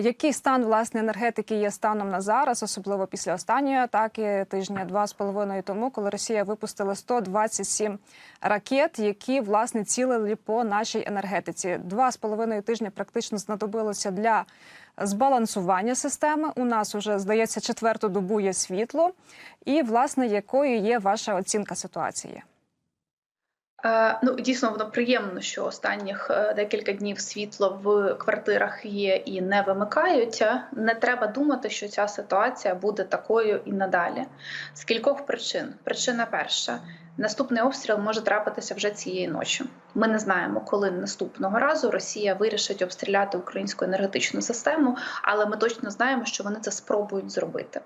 Який стан власне енергетики є станом на зараз, особливо після останньої атаки тижня два з половиною тому, коли Росія випустила 127 ракет, які власне цілили по нашій енергетиці. Два з половиною тижня практично знадобилося для збалансування системи. У нас уже здається четверту добу є світло. І власне якою є ваша оцінка ситуації? Е, Ну, дійсно, воно приємно, що останніх е, декілька днів світло в квартирах є і не вимикаються. Не треба думати, що ця ситуація буде такою і надалі. З кількох причин. Причина перша. Наступний обстріл може трапитися вже цієї ночі. Ми не знаємо, коли наступного разу Росія вирішить обстріляти українську енергетичну систему, але ми точно знаємо, що вони це спробують зробити.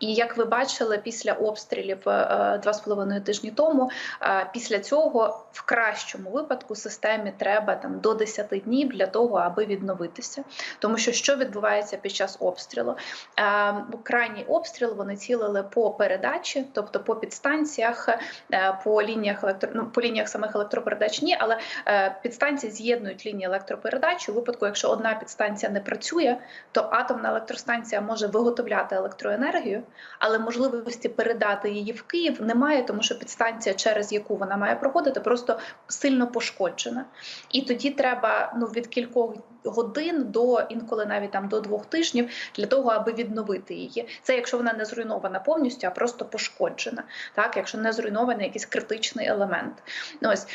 І як ви бачили, після обстрілів е, два з половиною тижні тому, е, після цього в кращому випадку системі треба там до 10 днів для того, аби відновитися. Тому що що відбувається під час обстрілу? Е, Крайній обстріл вони цілили по передачі, тобто по підстанціях, по лініях електро... ну, по лініях самих електропередач ні, але е, підстанції з'єднують лінії електропередач. У випадку, якщо одна підстанція не працює, то атомна електростанція може виготовляти електроенергію, але можливості передати її в Київ немає, тому що підстанція, через яку вона має проходити, просто сильно пошкоджена. І тоді треба ну від кількох годин до інколи навіть там до двох тижнів для того, аби відновити її. Це якщо вона не зруйнована повністю, а просто пошкоджена. Так, якщо не зруйнований якийсь критичний елемент. Ось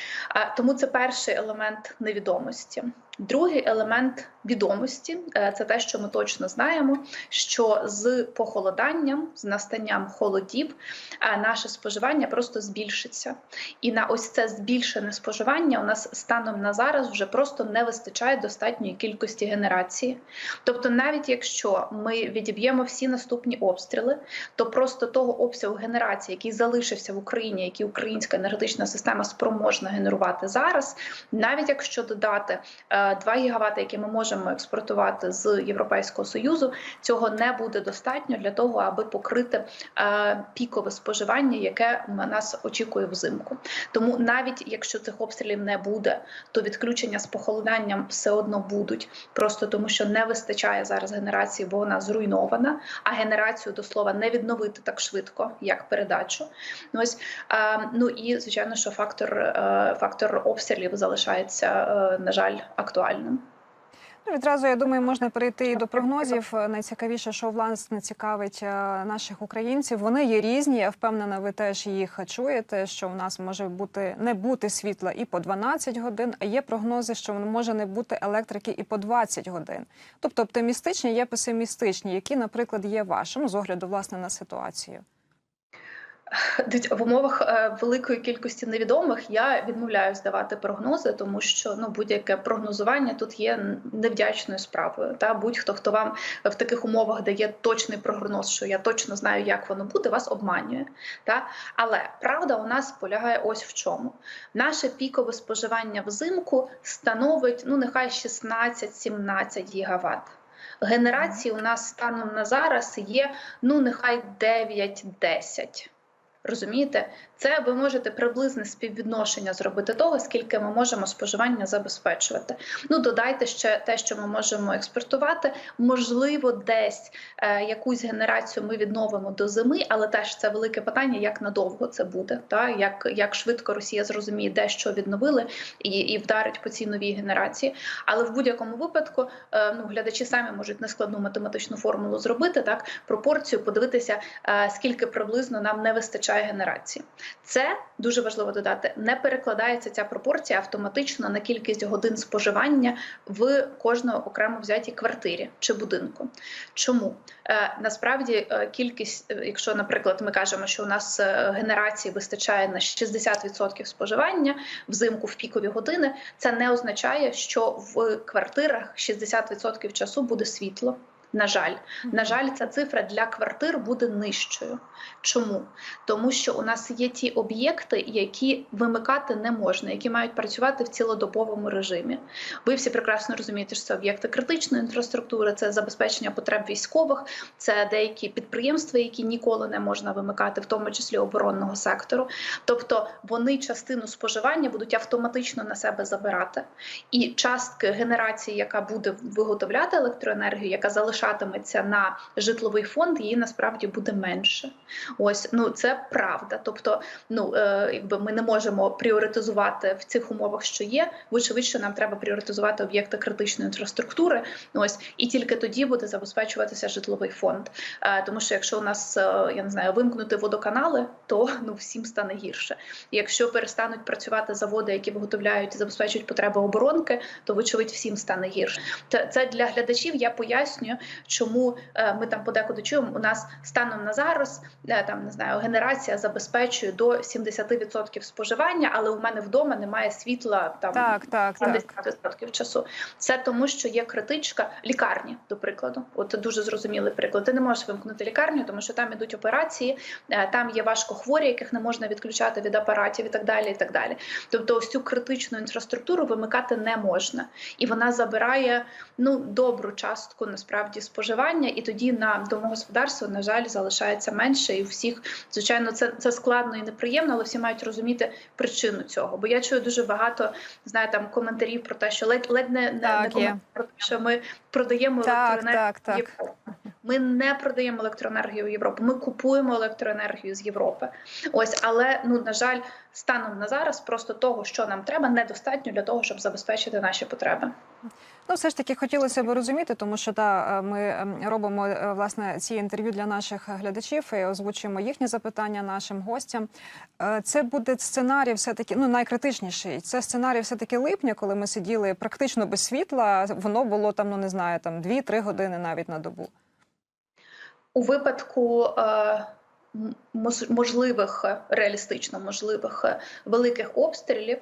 тому це перший елемент невідомості. Другий елемент відомості е, це те, що ми точно знаємо, що з похолоданням, з настанням холодів, е, наше споживання просто збільшиться. І на ось це збільшене споживання у нас станом на зараз вже просто не вистачає достатньої кількості генерації. Тобто, навіть якщо ми відіб'ємо всі наступні обстріли, то просто того обсягу генерації, який залишився в Україні, який українська енергетична система спроможна генерувати зараз, навіть якщо додати е, 2 гігавати, які ми можемо експортувати з Європейського союзу, цього не буде достатньо для того, аби покрити е, пікове споживання, яке нас очікує взимку. Тому навіть якщо цих обстрілів не буде, то відключення з похолоданням все одно будуть, просто тому що не вистачає зараз генерації, бо вона зруйнована. А генерацію до слова не відновити так швидко, як передачу. Ну, ось е, ну і звичайно, що фактор, е, фактор обстрілів залишається, на жаль, актуальним. Ну, Відразу я думаю, можна перейти і до прогнозів. Найцікавіше, що власне цікавить е, наших українців. Вони є різні. Я впевнена, ви теж їх чуєте. Що в нас може бути не бути світла і по 12 годин, а є прогнози, що може не бути електрики і по 20 годин. Тобто оптимістичні, є песимістичні, які, наприклад, є вашим з огляду власне на ситуацію. В умовах е, великої кількості невідомих я відмовляюсь давати прогнози, тому що ну будь-яке прогнозування тут є невдячною справою. Та будь-хто хто вам в таких умовах дає точний прогноз, що я точно знаю, як воно буде, вас обманює. Та але правда у нас полягає ось в чому. Наше пікове споживання взимку становить ну нехай 16-17 гігават. Генерації у нас станом на зараз є ну нехай 9-10. Розумієте, це ви можете приблизне співвідношення зробити того, скільки ми можемо споживання забезпечувати. Ну додайте ще те, що ми можемо експортувати. Можливо, десь е, якусь генерацію ми відновимо до зими, але теж це велике питання, як надовго це буде, та як як швидко Росія зрозуміє, де що відновили, і і вдарить по цій новій генерації. Але в будь-якому випадку е, ну глядачі самі можуть нескладну математичну формулу зробити так, пропорцію, подивитися, е, скільки приблизно нам не вистачає генерації. Це дуже важливо додати. Не перекладається ця пропорція автоматично на кількість годин споживання в кожної окремо взятій квартирі чи будинку. Чому е, насправді е, кількість, е, якщо, наприклад, ми кажемо, що у нас генерації вистачає на 60% споживання взимку в пікові години, це не означає, що в квартирах 60% часу буде світло. На жаль, на жаль, ця цифра для квартир буде нижчою. Чому? Тому що у нас є ті об'єкти, які вимикати не можна, які мають працювати в цілодобовому режимі. Ви всі прекрасно розумієте, що це об'єкти критичної інфраструктури, це забезпечення потреб військових, це деякі підприємства, які ніколи не можна вимикати, в тому числі оборонного сектору. Тобто вони частину споживання будуть автоматично на себе забирати, і частки генерації, яка буде виготовляти електроенергію, яка залишатиметься на житловий фонд, її насправді буде менше. Ось ну це правда. Тобто, ну е, якби ми не можемо пріоритизувати в цих умовах, що є. Вочевидь, що нам треба пріоритизувати об'єкти критичної інфраструктури. Ось і тільки тоді буде забезпечуватися житловий фонд. Е, тому що якщо у нас е, я не знаю, вимкнути водоканали, то ну всім стане гірше. Якщо перестануть працювати заводи, які виготовляють і забезпечують потреби оборонки, то вочевидь всім стане гірше. Це для глядачів. Я пояснюю, чому е, ми там подекуди чуємо. У нас станом на зараз е, там не знаю, генерація забезпечує до 70% споживання, але у мене вдома немає світла там Так, так, так. 70% часу. Це тому, що є критичка лікарні, до прикладу. От дуже зрозумілий приклад. Ти не можеш вимкнути лікарню, тому що там ідуть операції, е, там є важкохворі, яких не можна відключати від апаратів і так далі. І так далі. Тобто, ось цю критичну інфраструктуру вимикати не можна, і вона забирає ну добру частку насправді споживання, і тоді на домогосподарство, на жаль, залишається менше. І у всіх, звичайно, це, це складно і неприємно, але всі мають розуміти причину цього. Бо я чую дуже багато знаю, там коментарів про те, що ледь ледь не, не, Так, не є. коментарі про те, що ми продаємо Так, електроенергію так, так. Ми не продаємо електроенергію в Європу. Ми купуємо електроенергію з Європи. Ось, але ну на жаль, станом на зараз просто того, що нам треба, недостатньо для того, щоб забезпечити наші потреби. Ну, все ж таки хотілося б розуміти, тому що та ми ем, робимо е, власне ці інтерв'ю для наших глядачів і озвучуємо їхні запитання нашим гостям. Е, Це буде сценарій, все таки ну найкритичніший. Це сценарій, все таки липня, коли ми сиділи практично без світла. Воно було там, ну не знаю, там 2-3 години навіть на добу. У випадку е, можливих е, реалістично можливих е, великих обстрілів,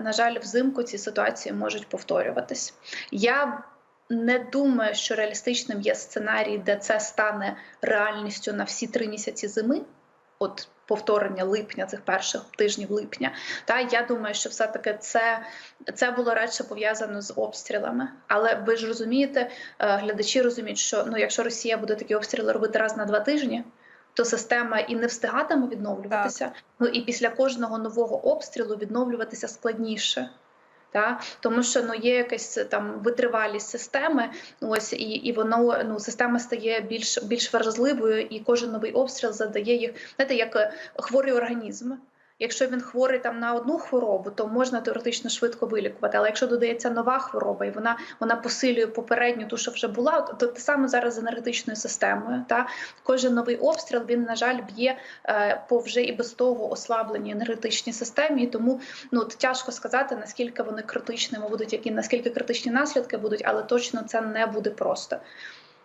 на жаль, взимку ці ситуації можуть повторюватись. Я не думаю, що реалістичним є сценарій, де це стане реальністю на всі три місяці зими. От повторення липня, цих перших тижнів липня. Та я думаю, що все-таки це, це було радше пов'язано з обстрілами. Але ви ж розумієте, е, глядачі розуміють, що ну, якщо Росія буде такі обстріли робити раз на два тижні, то система і не встигатиме відновлюватися. Ну і після кожного нового обстрілу відновлюватися складніше. Та тому, що ну є якась там витривалість системи, ось і, і воно ну система стає більш більш вразливою, і кожен новий обстріл задає їх, знаєте, як е, хворий організм. Якщо він хворий там на одну хворобу, то можна теоретично швидко вилікувати. Але якщо додається нова хвороба, і вона вона посилює попередню, ту, що вже була, то, те саме зараз з енергетичною системою. Та кожен новий обстріл він на жаль б'є е, по вже і без того ослабленій енергетичній системі. І тому ну тяжко сказати наскільки вони критичними будуть, які наскільки критичні наслідки будуть, але точно це не буде просто.